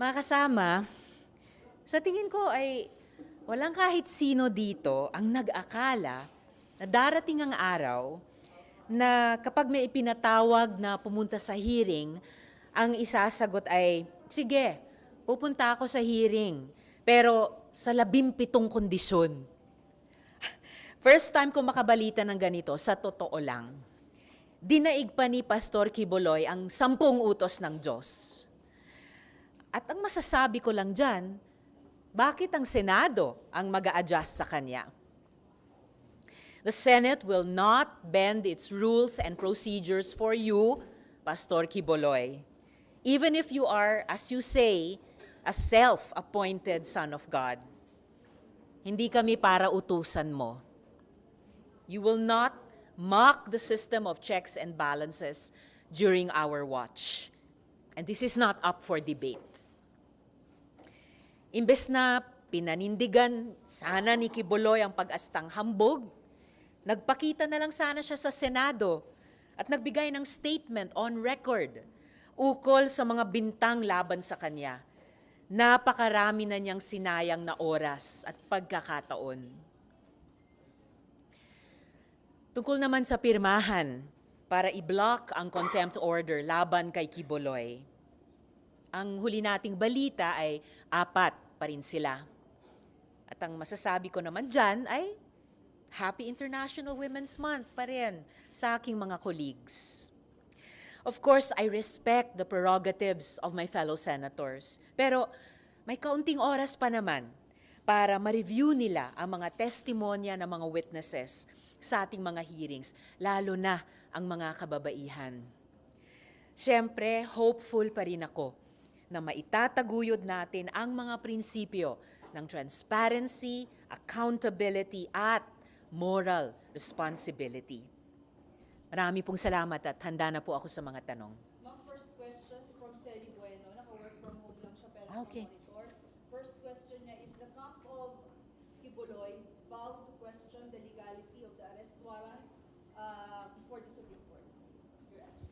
Mga kasama, sa tingin ko ay walang kahit sino dito ang nag-akala na darating ang araw na kapag may ipinatawag na pumunta sa hearing, ang isasagot ay, sige, pupunta ako sa hearing, pero sa labimpitong kondisyon. First time ko makabalita ng ganito, sa totoo lang. Dinaig pa ni Pastor Kiboloy ang sampung utos ng Diyos. At ang masasabi ko lang dyan, bakit ang Senado ang mag adjust sa kanya? The Senate will not bend its rules and procedures for you, Pastor Kiboloy. Even if you are, as you say, a self-appointed son of God. Hindi kami para utusan mo. You will not mock the system of checks and balances during our watch. And this is not up for debate. Imbes na pinanindigan sana ni Kiboloy ang pag-astang hambog, nagpakita na lang sana siya sa Senado at nagbigay ng statement on record ukol sa mga bintang laban sa kanya. Napakarami na niyang sinayang na oras at pagkakataon. Tungkol naman sa pirmahan para i-block ang contempt order laban kay Kiboloy. Ang huli nating balita ay apat pa rin sila. At ang masasabi ko naman dyan ay Happy International Women's Month pa rin sa aking mga colleagues. Of course, I respect the prerogatives of my fellow senators. Pero may kaunting oras pa naman para ma-review nila ang mga testimonya ng mga witnesses sa ating mga hearings, lalo na ang mga kababaihan. Siyempre, hopeful pa rin ako na maitataguyod natin ang mga prinsipyo ng transparency, accountability, at moral responsibility. Marami pong salamat at handa na po ako sa mga tanong. Ma'am, first question from Celi Bueno. Naka-work from home lang siya pero Ah, okay. monitor. First question niya is the camp of Kibuloy vowed to question the legality of the arrest warrant uh, before the Supreme Court. Your answer.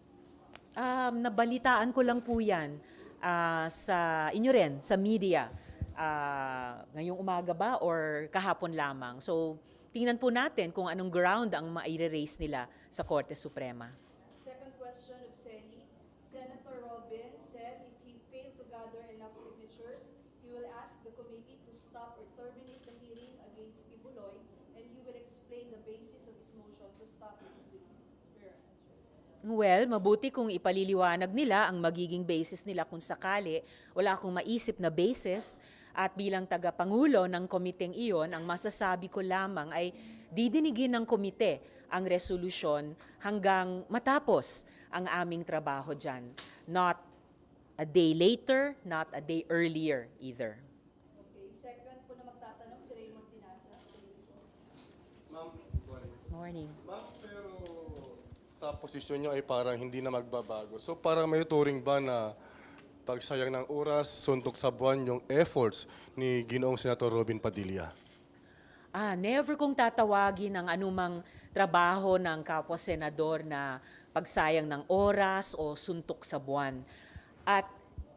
Um, nabalitaan ko lang po yan ah, sa inyo rin, sa media. Ah, ngayong umaga ba or kahapon lamang. So, tingnan po natin kung anong ground ang maire-raise nila sa Korte Suprema. Second question of Celi. Senator Robin said if he failed to gather enough signatures, he will ask the committee to stop or terminate the hearing against Kibuloy and he will explain the basis of his motion to stop. Your answer. Well, mabuti kung ipaliliwanag nila ang magiging basis nila kung sakali. Wala akong maisip na basis. At bilang tagapangulo ng komiteng iyon, ang masasabi ko lamang ay didinigin ng komite ang resolusyon hanggang matapos ang aming trabaho dyan. Not a day later, not a day earlier either. Okay, second po na magtatanong si Raymond Tinasa. Ma'am, sorry. Morning. Ma'am, pero sa posisyon niyo ay parang hindi na magbabago. So parang may turing ba na pagsayang ng oras, suntok sa buwan yung efforts ni Ginoong Senator Robin Padilla? Ah, never kong tatawagin ang anumang trabaho ng kapwa senador na pagsayang ng oras o suntok sa buwan. At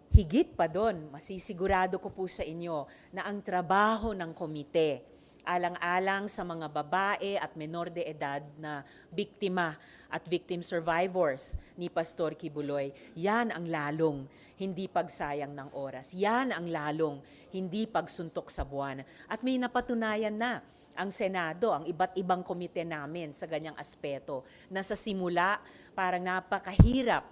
higit pa doon, masisigurado ko po sa inyo na ang trabaho ng komite, alang-alang sa mga babae at menor de edad na biktima at victim survivors ni Pastor Kibuloy, yan ang lalong hindi pagsayang ng oras. Yan ang lalong hindi pagsuntok sa buwan. At may napatunayan na ang Senado, ang iba't ibang komite namin sa ganyang aspeto, na sa simula parang napakahirap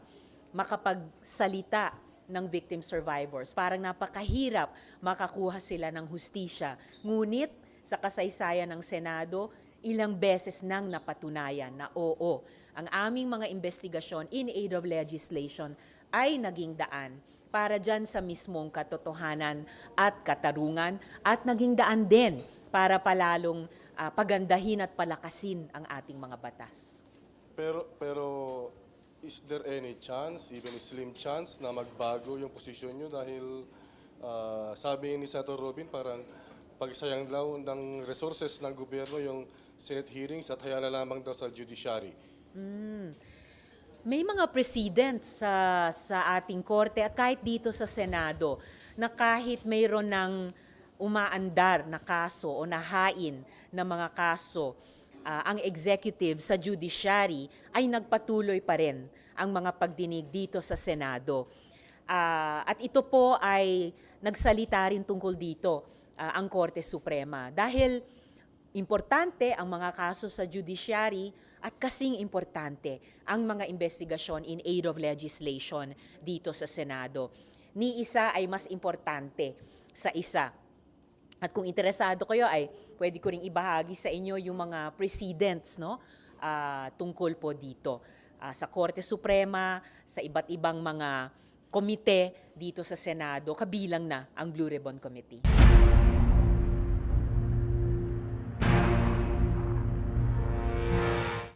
makapagsalita ng victim survivors. Parang napakahirap makakuha sila ng hustisya. Ngunit sa kasaysayan ng Senado, ilang beses nang napatunayan na oo, ang aming mga investigasyon in aid of legislation ay naging daan para dyan sa mismong katotohanan at katarungan at naging daan din para palalong ah, pagandahin at palakasin ang ating mga batas. Pero, pero is there any chance, even a slim chance, na magbago yung posisyon niyo dahil ah, sabi ni Senator Robin parang pagsayang daw ng resources ng gobyerno yung Senate hearings at hayala lamang daw sa judiciary. May mga precedents sa, sa ating korte at kahit dito sa Senado na kahit mayroon ng umaandar na kaso o nahain na mga kaso, ah, ang executive sa judiciary ay nagpatuloy pa rin ang mga pagdinig dito sa Senado. Ah, at ito po ay nagsalita rin tungkol dito ah, ang Korte Suprema dahil importante ang mga kaso sa judiciary at kasing importante ang mga investigasyon in aid of legislation dito sa Senado. Ni isa ay mas importante sa isa. At kung interesado kayo ay pwede ko ring ibahagi sa inyo yung mga precedents no ah, tungkol po dito Ah, sa Korte Suprema, sa iba't ibang mga komite dito sa Senado, kabilang na ang Blue Ribbon Committee.